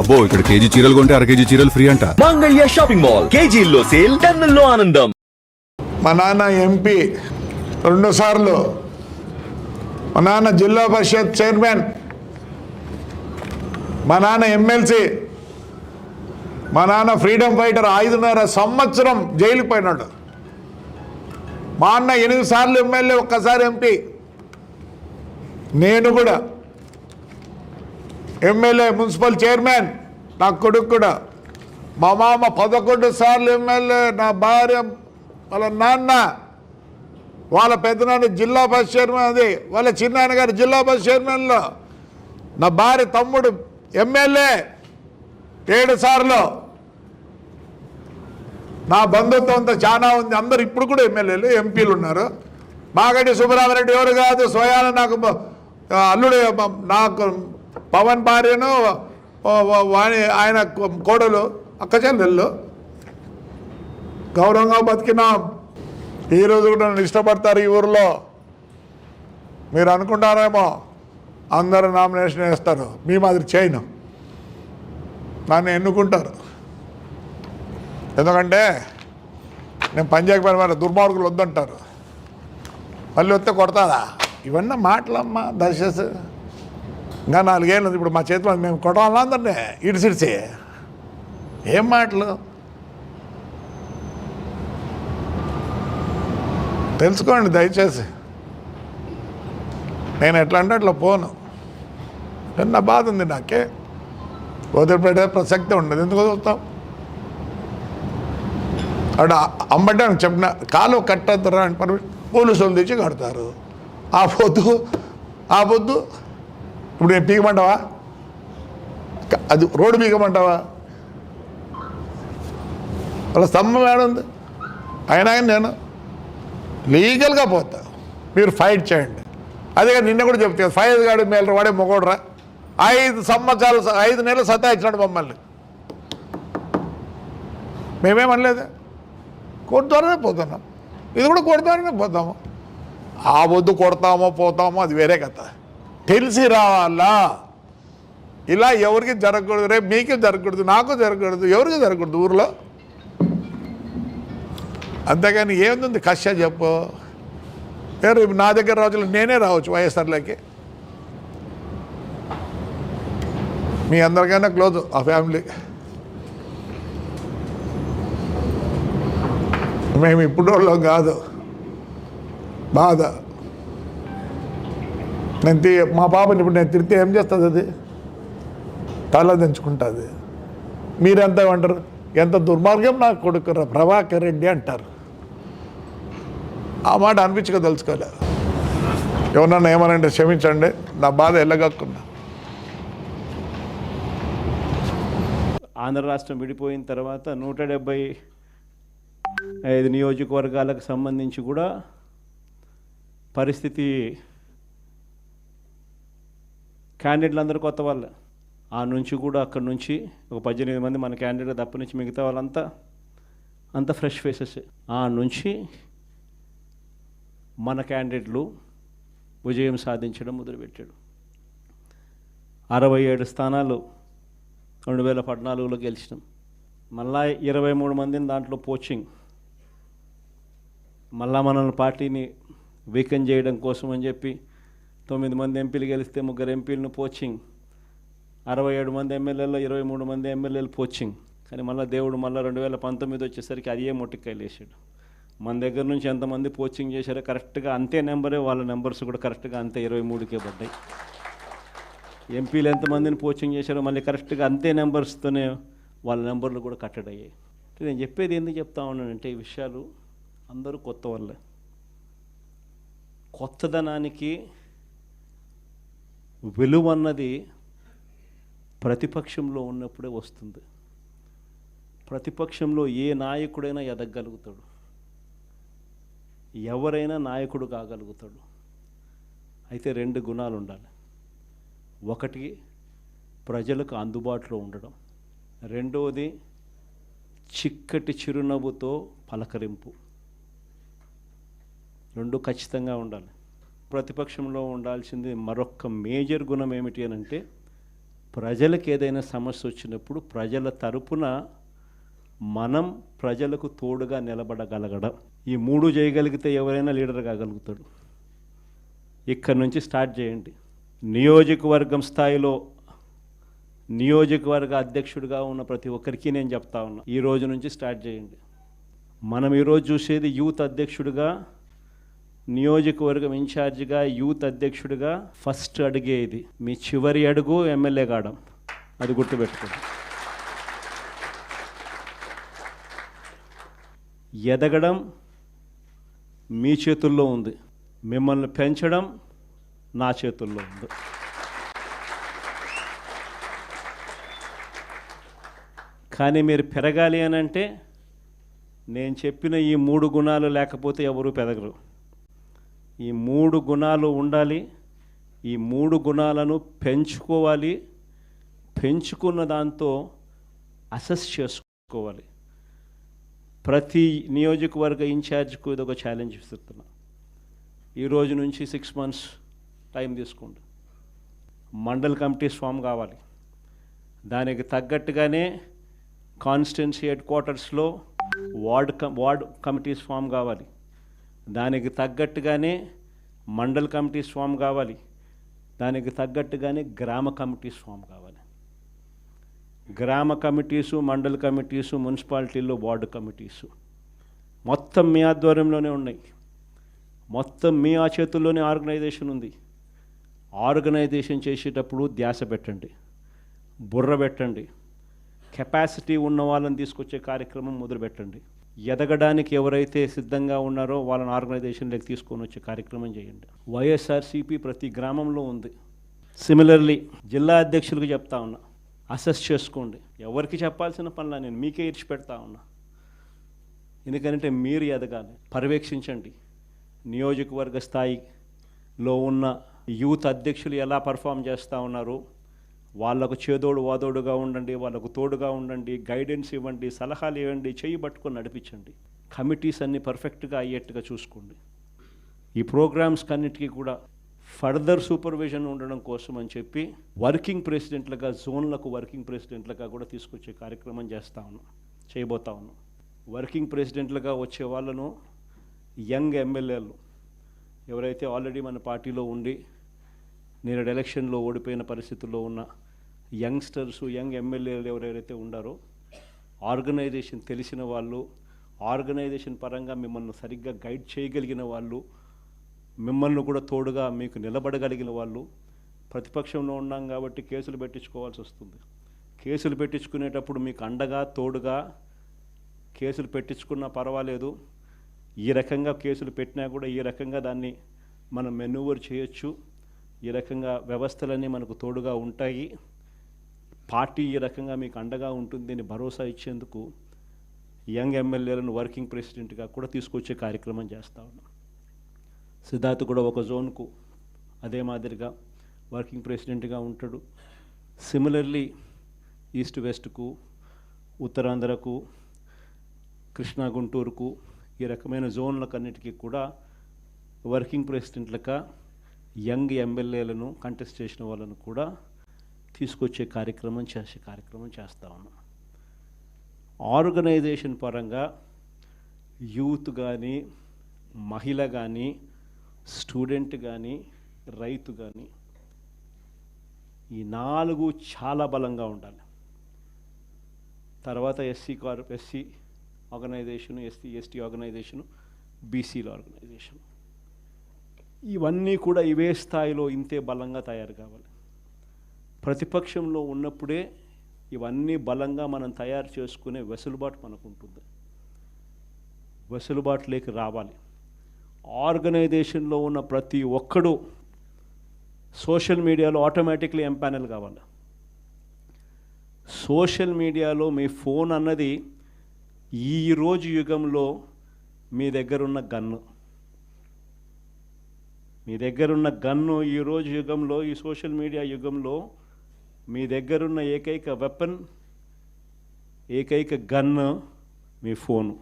అబ్బో ఇక్కడ కేజీ చీరలు కొంటే అర కేజీ చీరలు ఫ్రీ అంట. Mangalya shopping mall. కేజీల్లో సేల్ టన్నుల్లో ఆనందం. మా నాన్న ఎంపీ రెండు సార్లు. మా నాన్న జిల్లా పరిషత్ చైర్మన్. మా నాన్న ఎమ్మెల్సీ. మా నాన్న ఫ్రీడమ్ ఫైటర్ ఐదున్నర సంవత్సరం జైలుకి పోయినాడు. మా అన్న ఎనిమిది సార్లు ఎమ్మెల్యే ఒక్కసారి ఎంపీ. నేను కూడా. ఎమ్మెల్యే మున్సిపల్ చైర్మన్ నా కొడుకు కూడా. మా మామ పదకొండు సార్లు ఎమ్మెల్యే నా భార్య వాళ్ళ నాన్న. వాళ్ళ పెద్దనాన్న జిల్లా బస్ చైర్మన్ అది వాళ్ళ చిన్నాయన గారు జిల్లా బస్ చైర్మన్లో. నా భార్య తమ్ముడు ఎమ్మెల్యే ఏడు సార్లు. నా బంధుత్వం అంతా చాలా ఉంది. అందరు ఇప్పుడు కూడా ఎమ్మెల్యేలు ఎంపీలు ఉన్నారు. మాగంటి సుబ్బరామరెడ్డి ఎవరు కాదు స్వయాన నాకు అల్లుడు నాకు పవన్ భార్యను వాణి ఆయన కోడలు అక్క చెల్లెళ్ళు. గౌరవంగా బతికినాం. ఈరోజు కూడా నన్ను ఇష్టపడతారు ఈ ఊరిలో. మీరు అనుకుంటారేమో అందరూ నామినేషన్ వేస్తారు. మీ మాదిరి చేయను. నన్ను ఎన్నుకుంటారు. ఎందుకంటే నేను పంజాబ్ వారు దుర్మార్గులు వద్దంటారు. మళ్ళీ వస్తే కొడతారా ఇవన్నీ మాటలమ్మా దశ ఇంకా నాలుగేళ్ళు ఉంది ఇప్పుడు మా చేతిలో మేము కొట్టాలన్నా అందరినీ ఇడిసిడిసి. ఏం మాటలు? తెలుసుకోండి దయచేసి. నేను ఎట్లా అంటే అట్లా పోను. నా బాధ ఉంది నాకే. వదిలిపెట్టే ప్రసక్తి ఉండదు. ఎందుకు వదులుతాం అక్కడ అమ్మంటే చెప్పిన కాలు కట్టద్దురా అని పర్మిషన్ పోలీసులు తెచ్చి కడతారు. ఆ పొద్దు ఆ పొద్దు ఇప్పుడు నేను పీకమంటావా? అది రోడ్డు పీకమంటావా? వాళ్ళ స్తంభం ఏడుంది అయినా నేను లీగల్గా పోతా. మీరు ఫైట్ చేయండి. అదే నిన్న కూడా చెప్తే ఫైవ్ గాడు మేలు వాడే మొగోడరా. ఐదు సంవత్సరాలు ఐదు నెలలు సతాయించినాడు మమ్మల్ని. మేమేమనలేదు కోర్టు ద్వారానే పోతున్నాం. ఇది కూడా కోర్టు ద్వారానే పోతాము. ఆ వద్దు కొడతామో పోతామో అది వేరే కథ. తెలిసి రావాలా ఇలా ఎవరికి జరగకూడదు? రేపు మీకే జరగకూడదు నాకు జరగకూడదు ఎవరికి జరగకూడదు ఊర్లో? అంతేగాని ఏముంది? కష్ట చెప్పు. రేపు నా దగ్గర రోజులు నేనే రావచ్చు వైఎస్ఆర్లోకి. మీ అందరికైనా క్లోజ్ ఆ ఫ్యామిలీ. మేము ఇప్పుడు వాళ్ళం కాదు. బాధ. నేను తీ మా పాపని ఇప్పుడు నేను తిరిగితే ఏం చేస్తుంది అది? తల దించుకుంటుంది. మీరెంత అంటారు? ఎంత దుర్మార్గం నాకు కొడుకురా ప్రభాకర్ రెడ్డి అంటారు. ఆ మాట అనిపించక తెలుసుకోలే. ఎవరన్నా ఏమనంటే క్షమించండి నా బాధ ఎల్లగక్కున్నా. ఆంధ్ర రాష్ట్రం విడిపోయిన తర్వాత నూట డెబ్బై ఐదు నియోజకవర్గాలకు సంబంధించి కూడా పరిస్థితి క్యాండిడేట్లు అందరూ కొత్త వాళ్ళే. ఆ నుంచి కూడా అక్కడ నుంచి ఒక పద్దెనిమిది మంది మన క్యాండిడేట్ తప్ప నుంచి మిగతా వాళ్ళంతా అంత ఫ్రెష్ ఫేసెస్. ఆ నుంచి మన క్యాండిడేట్లు విజయం సాధించడం మొదలుపెట్టాడు. అరవై ఏడు స్థానాలు రెండు వేల పద్నాలుగులో గెలిచినాం. మళ్ళా ఇరవై మూడు మందిని దాంట్లో పోచింగ్. మళ్ళా మనల్ని పార్టీని వీకెన్ చేయడం కోసం అని చెప్పి తొమ్మిది మంది ఎంపీలు గెలిస్తే ముగ్గురు ఎంపీలను పోచింగ్. అరవై ఏడు మంది ఎమ్మెల్యేలో ఇరవై మూడు మంది ఎమ్మెల్యేలు పోచింగ్. కానీ మళ్ళీ దేవుడు మళ్ళీ రెండు వేల పంతొమ్మిది వచ్చేసరికి అదే మొట్టికాయలు వేసాడు. మన దగ్గర నుంచి ఎంతమంది పోచింగ్ చేశారో కరెక్ట్గా అంతే నెంబరే వాళ్ళ నెంబర్స్ కూడా కరెక్ట్గా అంతే ఇరవై మూడుకే పడ్డాయి. ఎంపీలు ఎంతమందిని పోచింగ్ చేశారో మళ్ళీ కరెక్ట్గా అంతే నెంబర్స్తోనే వాళ్ళ నెంబర్లు కూడా కట్టడి అయ్యాయి. నేను చెప్పేది ఎందుకు చెప్తా ఉన్నానంటే ఈ విషయాలు అందరూ కొత్త వాళ్ళే. కొత్తదనానికి విలువ అన్నది ప్రతిపక్షంలో ఉన్నప్పుడే వస్తుంది. ప్రతిపక్షంలో ఏ నాయకుడైనా ఎదగలుగుతాడు ఎవరైనా నాయకుడు కాగలుగుతాడు. అయితే రెండు గుణాలు ఉండాలి. ఒకటి ప్రజలకు అందుబాటులో ఉండడం. రెండవది చిక్కటి చిరునవ్వుతో పలకరింపు. రెండు ఖచ్చితంగా ఉండాలి. ప్రతిపక్షంలో ఉండాల్సింది మరొక మేజర్ గుణం ఏమిటి అని అంటే ప్రజలకు ఏదైనా సమస్య వచ్చినప్పుడు ప్రజల తరపున మనం ప్రజలకు తోడుగా నిలబడగలగడం. ఈ మూడు చేయగలిగితే ఎవరైనా లీడర్ కాగలుగుతాడు. ఇక్కడ నుంచి స్టార్ట్ చేయండి. నియోజకవర్గం స్థాయిలో నియోజకవర్గ అధ్యక్షుడిగా ఉన్న ప్రతి ఒక్కరికి నేను చెప్తా ఉన్నా. ఈ రోజు నుంచి స్టార్ట్ చేయండి. మనం ఈరోజు చూసేది యూత్ అధ్యక్షుడిగా నియోజకవర్గం ఇన్ఛార్జిగా యూత్ అధ్యక్షుడిగా ఫస్ట్ అడిగే ఇది. మీ చివరి అడుగు ఎమ్మెల్యే కావడం అది గుర్తుపెట్టుకోండి. ఎదగడం మీ చేతుల్లో ఉంది. మిమ్మల్ని పెంచడం నా చేతుల్లో ఉంది. కానీ మీరు పెరగాలి అని అంటే నేను చెప్పిన ఈ మూడు గుణాలు లేకపోతే ఎవరు పెరగరు. ఈ మూడు గుణాలు ఉండాలి. ఈ మూడు గుణాలను పెంచుకోవాలి. పెంచుకున్న దాంతో అసెస్ చేసుకోవాలి. ప్రతి నియోజకవర్గ ఇన్ఛార్జ్కు ఇది ఒక ఛాలెంజ్ ఇస్తున్నా. ఈ రోజు నుంచి సిక్స్ మంత్స్ టైం తీసుకోండి. మండల్ కమిటీస్ ఫామ్ కావాలి. దానికి తగ్గట్టుగానే కాన్స్టిట్యున్సీ హెడ్ క్వార్టర్స్లో ward cum ward committees form కావాలి. దానికి తగ్గట్టుగానే మండల్ కమిటీ స్వామి కావాలి. దానికి తగ్గట్టుగానే గ్రామ కమిటీ స్వామి కావాలి. గ్రామ కమిటీసు మండల్ కమిటీసు మున్సిపాలిటీల్లో వార్డు కమిటీసు మొత్తం మీ ఆధ్వర్యంలోనే ఉన్నాయి. మొత్తం మీ ఆ చేతుల్లోనే ఆర్గనైజేషన్ ఉంది. ఆర్గనైజేషన్ చేసేటప్పుడు ధ్యాస పెట్టండి. బుర్ర పెట్టండి. కెపాసిటీ ఉన్న వాళ్ళని తీసుకొచ్చే కార్యక్రమం మొదలుపెట్టండి. ఎదగడానికి ఎవరైతే సిద్ధంగా ఉన్నారో వాళ్ళని ఆర్గనైజేషన్లోకి తీసుకొని వచ్చే కార్యక్రమం చేయండి. వైఎస్ఆర్సీపీ ప్రతి గ్రామంలో ఉంది. సిమిలర్లీ జిల్లా అధ్యక్షులకు చెప్తా ఉన్నా అసెస్ చేసుకోండి. ఎవరికి చెప్పాల్సిన పనులా నేను మీకే ఇచ్చి పెడతా ఉన్నా. ఎందుకంటే మీరు ఎదగాలి పర్యవేక్షించండి. నియోజకవర్గ స్థాయిలో ఉన్న యూత్ అధ్యక్షులు ఎలా పర్ఫామ్ చేస్తూ ఉన్నారు వాళ్ళకు చేదోడు వాదోడుగా ఉండండి వాళ్ళకు తోడుగా ఉండండి గైడెన్స్ ఇవ్వండి సలహాలు ఇవ్వండి చేయి పట్టుకొని నడిపించండి. కమిటీస్ అన్ని పర్ఫెక్ట్గా అయ్యేట్టుగా చూసుకోండి. ఈ ప్రోగ్రామ్స్ కన్నిటికీ కూడా ఫర్దర్ సూపర్విజన్ ఉండడం కోసం అని చెప్పి వర్కింగ్ ప్రెసిడెంట్లుగా జోన్లకు వర్కింగ్ ప్రెసిడెంట్లుగా కూడా తీసుకొచ్చే కార్యక్రమం చేస్తా ఉన్నాం చేయబోతా ఉన్నాం. వర్కింగ్ ప్రెసిడెంట్లుగా వచ్చే వాళ్ళను యంగ్ ఎమ్మెల్యేలు ఎవరైతే ఆల్రెడీ మన పార్టీలో ఉండి నేను ఎలక్షన్లో ఓడిపోయిన పరిస్థితుల్లో ఉన్న యంగ్స్టర్స్ యంగ్ ఎమ్మెల్యేలు ఎవరెవరైతే ఉండారో ఆర్గనైజేషన్ తెలిసిన వాళ్ళు ఆర్గనైజేషన్ పరంగా మిమ్మల్ని సరిగ్గా గైడ్ చేయగలిగిన వాళ్ళు మిమ్మల్ని కూడా తోడుగా మీకు నిలబడగలిగిన వాళ్ళు ప్రతిపక్షంలో ఉన్నాం కాబట్టి కేసులు పెట్టించుకోవాల్సి వస్తుంది. కేసులు పెట్టించుకునేటప్పుడు మీకు అండగా తోడుగా కేసులు పెట్టించుకున్నా పర్వాలేదు. ఈ రకంగా కేసులు పెట్టినా కూడా ఈ రకంగా దాన్ని మనం మెనూవర్ చేయొచ్చు. ఈ రకంగా వ్యవస్థలన్నీ మనకు తోడుగా ఉంటాయి. పార్టీ ఈ రకంగా మీకు అండగా ఉంటుంది అని భరోసా ఇచ్చేందుకు యంగ్ ఎమ్మెల్యేలను వర్కింగ్ ప్రెసిడెంట్గా కూడా తీసుకొచ్చే కార్యక్రమం చేస్తూ ఉన్నాం. సిద్ధార్థ్ కూడా ఒక జోన్కు అదే మాదిరిగా వర్కింగ్ ప్రెసిడెంట్గా ఉంటాడు. సిమిలర్లీ ఈస్ట్ వెస్ట్కు ఉత్తరాంధ్రకు కృష్ణా గుంటూరుకు ఈ రకమైన జోన్లకన్నిటికీ కూడా వర్కింగ్ ప్రెసిడెంట్లక యంగ్ ఎమ్మెల్యేలను కంటెస్ట్ చేసిన వాళ్ళను కూడా తీసుకొచ్చే కార్యక్రమం చేసే కార్యక్రమం చేస్తా ఉన్నాం. ఆర్గనైజేషన్ పరంగా యూత్ కానీ మహిళ కానీ స్టూడెంట్ కానీ రైతు కానీ ఈ నాలుగు చాలా బలంగా ఉండాలి. తర్వాత SC car SC organisation SC ST organisation బీసీల ఆర్గనైజేషన్. ఇవన్నీ కూడా ఇవే స్థాయిలో ఇంతే బలంగా తయారు కావాలి. ప్రతిపక్షంలో ఉన్నప్పుడే ఇవన్నీ బలంగా మనం తయారు చేసుకునే వెసులుబాటు మనకు ఉంటుంది వెసులుబాటులోకి రావాలి. ఆర్గనైజేషన్లో ఉన్న ప్రతి ఒక్కడు సోషల్ మీడియాలో ఆటోమేటిక్లీ ఎంపానల్ కావాలి. సోషల్ మీడియాలో మీ ఫోన్ అన్నది ఈ రోజు యుగంలో మీ దగ్గరున్న గన్ను. మీ దగ్గరున్న గన్ను ఈ రోజు యుగంలో ఈ సోషల్ మీడియా యుగంలో మీ దగ్గరున్న ఏకైక వెపన్ ఏకైక గన్ను మీ ఫోను.